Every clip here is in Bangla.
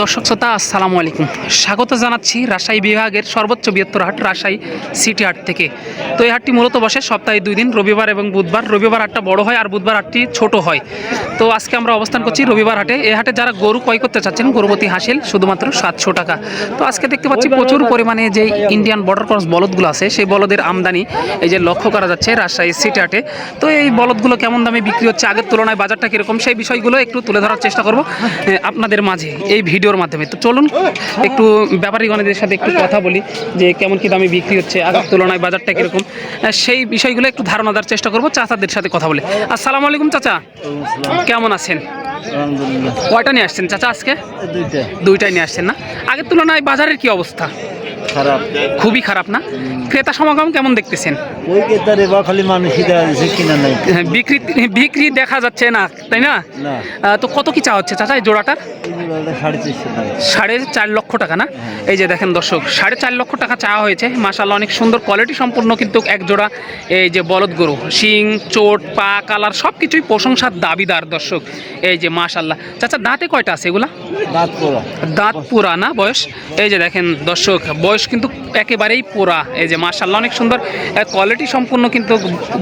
দর্শক শ্রোতা আসসালামু আলাইকুম। স্বাগত জানাচ্ছি রাজশাহী বিভাগের সর্বোচ্চ বৃহত্তর হাট রাজশাহী সিটি হাট থেকে। তো এই হাটটি মূলত বসে সপ্তাহে দুই দিন রবিবার এবং বুধবার। রবিবার হাটটা বড় হয় আর বুধবার হাটটি ছোট হয়। তো আজকে আমরা অবস্থান করছি রবিবার হাটে। এই হাটে যারা গরু ক্রয় করতে চাচ্ছেন গরুবতী হাসিল শুধুমাত্র সাতশো টাকা। তো আজকে দেখতে পাচ্ছি প্রচুর পরিমাণে যে ইন্ডিয়ান বর্ডার ক্রস বলদগুলো আছে সেই বলদের আমদানি এই যে লক্ষ্য করা যাচ্ছে রাজশাহী সিটি হাটে। তো এই বলদগুলো কেমন দামে বিক্রি হচ্ছে আগের তুলনায় বাজারটা কীরকম সেই বিষয়গুলো একটু তুলে ধরার চেষ্টা করব আপনাদের মাঝে। এই ভিডিওর মাধ্যমে। তো চলুন একটু ব্যাপারীগণের সাথে একটু কথা বলি যে কেমন কি দামে বিক্রি হচ্ছে আগের তুলনায় বাজারটা কীরকম। সেই বিষয়গুলো একটু ধারণা দেওয়ার চেষ্টা করব চাচাদের সাথে কথা বলে। আসসালামু আলাইকুম চাচা। কেমন আছেন? কয়টা নিয়ে আসছেন চাচা আজকে? দুইটা। দুইটাই নিয়ে আসছেন না? আগের তুলনায় বাজারের কি অবস্থা? খারাপ। খুবই খারাপ না? ক্রেতা সমাগম কেমন দেখতেছেন? ওই কেতারে বা খালি মানুষই কিনা নাই। হ্যাঁ, বিক্রি বিক্রি দেখা যাচ্ছে না তাই না? তো কত কি চা হচ্ছে চাচা এই জোড়াটার? বলতে সাড়ে চার লক্ষ টাকা না? এই যে দেখেন দর্শক সাড়ে চার লক্ষ টাকা চাওয়া হয়েছে। মাসাল্লাহ অনেক সুন্দর কোয়ালিটি সম্পূর্ণ কিন্তু এক জোড়া এই যে বলদ গরু শিং চোট পা কালার সব কিছুই প্রশংসার দাবিদার দর্শক। এই যে মাশাল্লাহ চাচা দাঁতে কয়টা আছে এগুলা? দাঁত পোড়া। দাঁত পুরা না বয়স? এই যে দেখেন দর্শক বয়স কিন্তু একেবারেই পুরা এই যে মার্শাল্লাহ অনেক সুন্দর কোয়ালিটি সম্পূর্ণ কিন্তু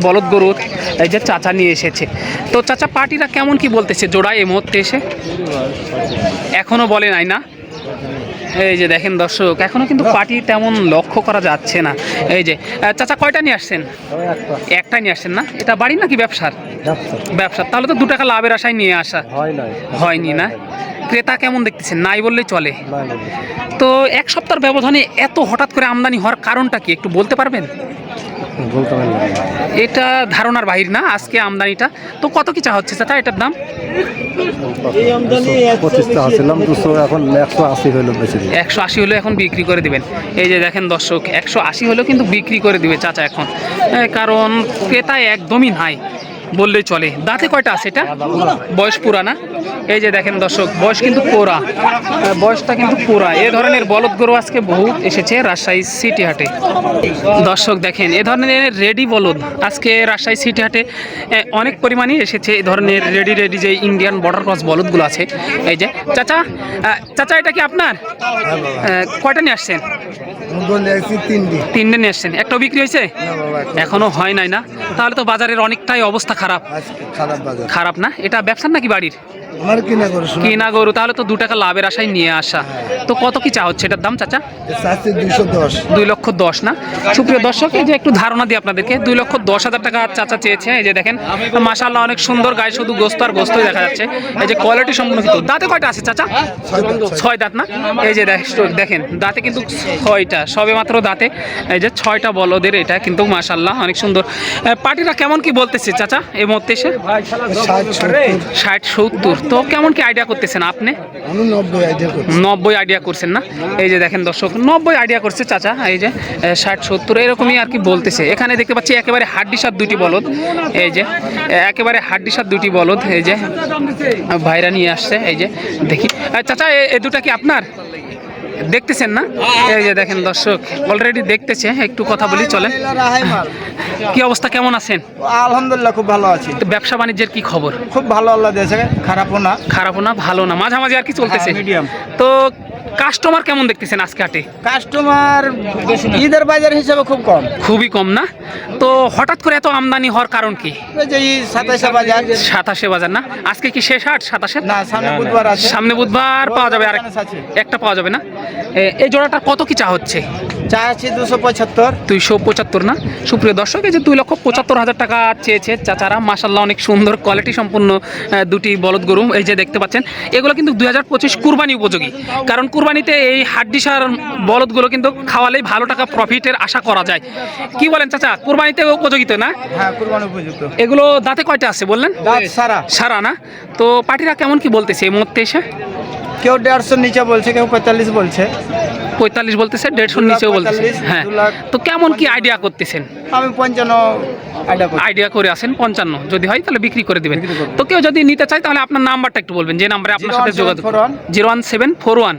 বলদ গরুর এই যে চাচা নিয়ে এসেছে। তো চাচা পার্টিরা কেমন কি বলতেছে? জোড়া এই মুহূর্তে এসে? এখনও বলে নাই না? এই যে দেখেন দর্শক এখনও কিন্তু পার্টি তেমন লক্ষ্য করা যাচ্ছে না। এই যে চাচা কয়টা নিয়ে আসছেন? একটা নিয়ে আসছেন না? এটা বাড়ি নাকি ব্যবসার? ব্যবসার। তাহলে তো দু টাকা লাভের আশায় নিয়ে আসা। হয়নি না? ক্রেতা কেমন দেখতেছেন? নাই বললেই চলে। তো এক সপ্তাহের ব্যবধানে এত হঠাৎ করে আমদানি হওয়ার কারণটা কি একটু বলতে পারবেন? এটা ধারণার বাহির না আজকে আমদানিটা। তো কত কি চা হচ্ছে চাচা এটার দাম? একশো আশি হলে এখন বিক্রি করে দিবেন। এই যে দেখেন দর্শক একশো আশি হলেও কিন্তু বিক্রি করে দিবে চাচা এখন। কারণ ক্রেতা একদমই নাই। বললেই চলে। দাঁতে কয়টা আছে এটা? বয়স পুরা না এই যে দেখেন দর্শক বয়স কিন্তু পোড়া। বয়সটা কিন্তু পুরা এ ধরনের বলদ গরু আজকে বহু এসেছে রাজশাহী সিটি হাটে। দর্শক দেখেন এ ধরনের রেডি বলদ আজকে রাজশাহী সিটি হাটে অনেক পরিমাণে এসেছে এ ধরনের রেডি রেডি যে ইন্ডিয়ান বর্ডার ক্রস বলদগুলো আছে। এই যে চাচা চাচা এটা কি আপনার? কয়টা নিয়ে আসছেন? তিনটি। নিয়ে আসছেন। একটাও বিক্রি হয়েছে? এখনও হয় নাই না? তাহলে তো বাজারের অনেকটাই অবস্থা খারাপ। খারাপ খারাপ না? এটা ব্যবসার নাকি বাড়ির? আমার কিনা করে কিনা গরু? তাহলে তো দু টাকা লাভের আশায় নিয়ে আসা। তো কত কি চা হচ্ছে এটার দাম চাচা? দুশো দশ। দুই লক্ষ দশ না? সুপ্রিয় দর্শক এই যে একটু ধারণা দিই আপনাদেরকে দুই লক্ষ দশ হাজার টাকা চাচা চেয়েছে। এই যে দেখেন মাসাল্লাহ অনেক সুন্দর গায়ে শুধু গোস্ত আর গোস্তই দেখা যাচ্ছে। এই যে কোয়ালিটি সম্পূর্ণ কিন্তু দাঁতে কয়টা আছে চাচা? ছয় দাঁত না? এই যে দেখ- দেখেন দাঁতে কিন্তু ছয়টা সবে মাত্র দাঁতে। এই যে ছয়টা বলদের এটা কিন্তু মাসাল্লাহ অনেক সুন্দর। পার্টিরা কেমন কি বলতেছে চাচা এই মুহূর্তে এসে? ষাট সত্তর। তো কেমন কি আইডিয়া করতেছেন আপনি? আমি নব্বই আইডিয়া করছি। নব্বই আইডিয়া করছেন না? এই যে দেখেন দর্শক নব্বই আইডিয়া করছে চাচা এই যে ষাট সত্তর এরকমই আর কি বলতেছে। এখানে দেখতে পাচ্ছি একেবারে হাড্ডি সাত দুটি বলদ। এই যে একেবারে হাড্ডি সাত দুটি বলদ এই যে ভাইরা নিয়ে আসছে এই যে দেখি। চাচা এ- এ দুটা কি আপনার? দেখতেছেন না? এই যে দেখেন দর্শক অলরেডি দেখতেছে একটু কথা বলি চলেন। কি অবস্থা কেমন আছেন? আলহামদুলিল্লাহ খুব ভালো আছি। ব্যবসা বাণিজ্যের কি খবর? খুব ভালো আল্লাহ দিয়েছে খারাপও না। খারাপও না ভালো না মাঝামাঝি আর কি চলতেছে? মিডিয়াম তো কাস্টমার কেমন দেখতেছেন আজকে হাটে? কাস্টমার ঈদের বাজার হিসাবে খুব কম। খুবই কম না? তো হঠাৎ করে এত আমদানি হওয়ার কারণ কি? বাজার। সাতাশে বাজার না? আজকে কি শেষ হাট সাতাশে? না সামনে বুধবার সামনে বুধবার পাওয়া যাবে আর একটা পাওয়া যাবে না? এই জোড়াটার কত কি চা হচ্ছে? চা আছে দুশো পঁচাত্তর। দুইশো পঁচাত্তর না? সুপ্রিয় দর্শক এই যে দুই লক্ষ পঁচাত্তর হাজার টাকা চেয়েছে চাচারা মাসাল্লাহ অনেক সুন্দর কোয়ালিটি সম্পূর্ণ দুটি বলদ গরু এই যে দেখতে পাচ্ছেন। এগুলো কিন্তু দুই হাজার পঁচিশ কুরবানি উপযোগী। কারণ কুরবানিতে এই হাড্ডিসার বলদগুলো কিন্তু খাওয়ালেই ভালো টাকা প্রফিটের আশা করা যায়। কি বলেন চাচা? কুরবানিতে উপযোগী তো না? হ্যাঁ কুরবানি উপযুক্ত। এগুলো দাঁতে কয়টা আছে বললেন? দাঁত সারা। সারা না? তো পার্টিরা কেমন কি বলতেছে এই মুহূর্তে এসে? কেউ দেড়শোর নিচে বলছে কেউ পঁয়তাল্লিশ বলছে। পঁয়তাল্লিশ বলতেছে দেড়শোর নিচেও বলতেছে। হ্যাঁ। তো কেমন কি আইডিয়া করতেছেন? আমি পঞ্চান্ন আইডিয়া করে আসেন পঞ্চান্ন। যদি হয় তাহলে বিক্রি করে দিবেন। তো কেউ যদি নিতে চায় তাহলে আপনার নাম্বারটা একটু বলবেন যে নাম্বারে আপনার সাথে 01741 যোগাযোগ zero one seven four one.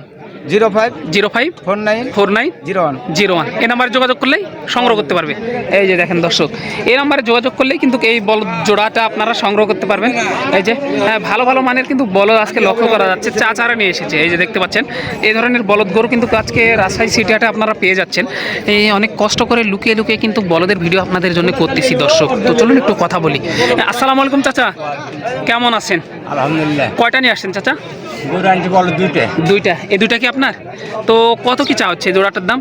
Zero five zero five four nine four nine zero one. Zero one. এই নাম্বারে যোগাযোগ করলেই সংগ্রহ করতে পারবে। এই যে দেখেন দর্শক এই নাম্বারে যোগাযোগ করলেই কিন্তু এই বলদ জোড়াটা আপনারা সংগ্রহ করতে পারবেন। এই যে হ্যাঁ, ভালো ভালো মানের কিন্তু বলদ আজকে লক্ষ্য করা যাচ্ছে চা চারা নিয়ে এসেছে। এই যে দেখতে পাচ্ছেন এই ধরনের বলদ গরু কিন্তু আজকে রাজশাহী সিটি আপনারা পেয়ে যাচ্ছেন। এই অনেক কষ্ট করে লুকিয়ে লুকিয়ে কিন্তু বলদের ভিডিও আপনাদের জন্য করতেছি দর্শক। তো চলুন একটু কথা বলি। আসসালামু আলাইকুম চাচা কেমন আছেন? আলহামদুলিল্লাহ। কয়টা নিয়ে আসছেন চাচা? গরু আনতে বলো দুইটা। দুইটা। এই দুইটা কি আপনার? তো কত কি চা হচ্ছে? জোড়াটার দাম?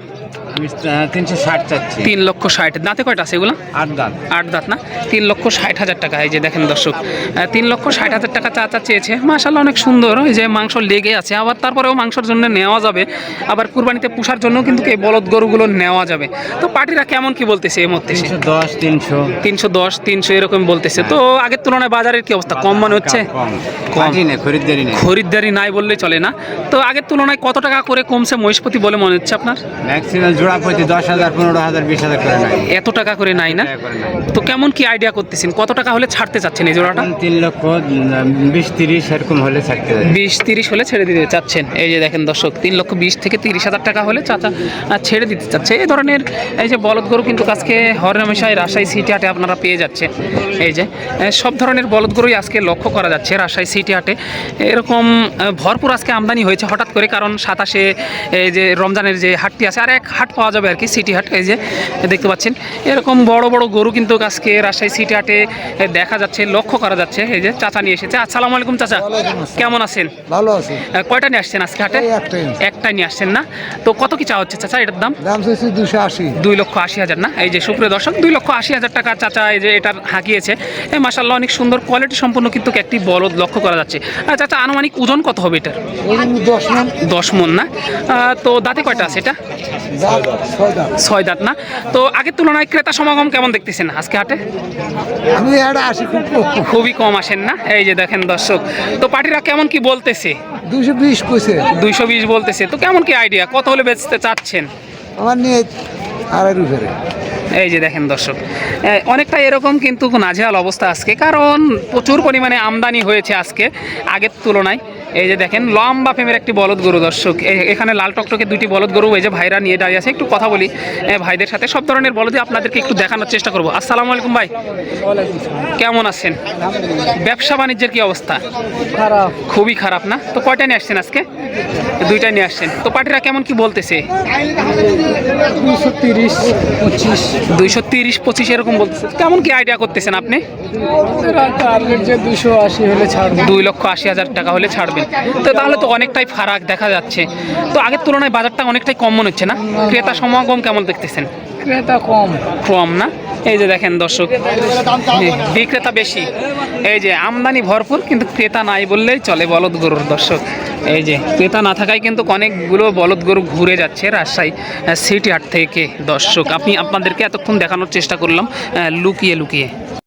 তিনশো ষাট চাচ্ছি। তিন লক্ষ ষাট। দাঁতে কয়টা আছে এগুলো? আট দাম আট দাঁত না? তিন লক্ষ ষাট হাজার টাকা এই যে দেখেন দর্শক। তিন লক্ষ ষাট হাজার টাকা চা চা চেয়েছে। মাসাল্লাহ অনেক সুন্দর। এই যে মাংস লেগে আছে। আবার তারপরেও মাংসের জন্য নেওয়া যাবে। আবার কুরবানিতে পুষার জন্য কিন্তু এই বলদ গরুগুলো নেওয়া যাবে। তো পার্টিরা কেমন কি বলতেছে এই মধ্যে দশ তিনশো। তিনশো দশ তিনশো এরকম বলতেছে। তো আগের তুলনায় বাজারের কি অবস্থা? কম মনে হচ্ছে? খরিদ্দারি নাই। বললেই চলে না। তো আগের তুলনায় কত টাকা করে কমছে মহিষপতি বলে মনে হচ্ছে আপনার? ম্যাক্সিমাম জোড়া প্রতি দশ হাজার পনেরো হাজার বিশ হাজার করে নাই এত টাকা করে নাই না। তো কেমন কি আইডিয়া করতেছেন? কত টাকা হলে ছাড়তে চাচ্ছেন এই জোড়াটা? তিন লক্ষ বিশ তিরিশ এরকম হলে যাবে বিশ তিরিশ হলে ছেড়ে দিতে চাচ্ছেন। এই যে দেখেন দর্শক তিন লক্ষ বিশ থেকে তিরিশ হাজার টাকা হলে চাচা ছেড়ে দিতে চাচ্ছে। এই ধরনের এই যে বলদ গরু কিন্তু আজকে হরনামেশায় রাজশাহী সিটি হাটে আপনারা পেয়ে যাচ্ছেন। এই যে সব ধরনের বলদ গরুই আজকে লক্ষ্য করা যাচ্ছে রাজশাহী সিটি হাটে। এরকম ভরপুর আজকে আমদানি হয়েছে হঠাৎ করে কারণ সাতাশে এই যে রমজানের যে হাটটি আছে আর এক হাট পাওয়া যাবে আর কি সিটি হাট এই যে দেখতে পাচ্ছেন। এরকম বড় বড় গরু কিন্তু আজকে রাজশাহী সিটি হাটে দেখা যাচ্ছে লক্ষ্য করা যাচ্ছে। এই যে চাচা নিয়ে এসেছে। আসসালামু আলাইকুম চাচা। কেমন আছেন? ভালো আছে। আহ, কয়টা নিয়ে আসছেন আজকে হাটে। একটাই নিয়ে আসছেন না? তো কত কি চা হচ্ছে চাচা? এটার দাম? দাম দুশো আশি। দুই লক্ষ আশি হাজার না? এই যে সুপ্রিয় দর্শক দুই লক্ষ আশি হাজার টাকা চাচা এই যে এটার হাঁকিয়েছে। মাসাল্লাহ অনেক সুন্দর কোয়ালিটি সম্পন্ন কিন্তু একটি বলদ লক্ষ্য করা যাচ্ছে। আর চাচা আনুমানিক ওজন কত হবে এটার? দশ মান। দশ মন না? তো দাঁতে কয়টা আছে এটা? ছয় দাঁত না? তো আগের তুলনায় ক্রেতা সমাগম কেমন দেখতেছেন আজকে হাটে? আমি খুব খুবই কম আসেন না? এই যে দেখেন দর্শক তো পার্টিরা কেমন কি বলতেছে? দুশো বিশ কইছে। দুইশো বিশ বলতেছে তো কেমন কি আইডিয়া কত হলে বেচতে চাচ্ছেন? আমার নিয়ে আড়াই রুপেরে এই যে দেখেন দর্শক অনেকটা এরকম কিন্তু নাজেহাল অবস্থা আজকে কারণ প্রচুর পরিমাণে আমদানি হয়েছে আজকে আগের তুলনায়। এই যে দেখেন লম্বা ফেমের একটি বলদ গরু দর্শক। এখানে লাল টকটকে দুটি বলদ গরু এই যে ভাইরা নিয়ে দাঁড়িয়ে আছে একটু কথা বলি। ভাইদের সাথে সব ধরনের বলদই আপনাদেরকে একটু দেখানোর চেষ্টা করব। আসসালামু আলাইকুম ভাই। কেমন আছেন? ব্যবসা বাণিজ্যের কি অবস্থা? খুবই খারাপ না? তো কয়টা নিয়ে আসছেন আজকে? দুইটা নিয়ে আসছেন। তো পার্টিরা কেমন কি বলতেছে? দুইশো তিরিশ পঁচিশ। এরকম বলতেছে। কেমন কি আইডিয়া করতেছেন আপনি? ছাড়বো। দুই লক্ষ আশি হাজার টাকা হলে ছাড়বেন তো তাহলে তো অনেকটাই ফারাক দেখা যাচ্ছে। তো আগের তুলনায় বাজারটা অনেকটাই কম মনে হচ্ছে না? ক্রেতা সমাগম কেমন দেখতেছেন? ক্রেতা কম। কম না? এই যে দেখেন দর্শক বিক্রেতা বেশি। এই যে আমদানি ভরপুর কিন্তু ক্রেতা নাই বললেই চলে বলদ গরুর দর্শক। এই যে ক্রেতা না থাকায় কিন্তু অনেকগুলো বলদ গরু ঘুরে যাচ্ছে রাজশাহী সিটি হাট থেকে। দর্শক আপনি আপনাদেরকে এতক্ষণ দেখানোর চেষ্টা করলাম লুকিয়ে লুকিয়ে।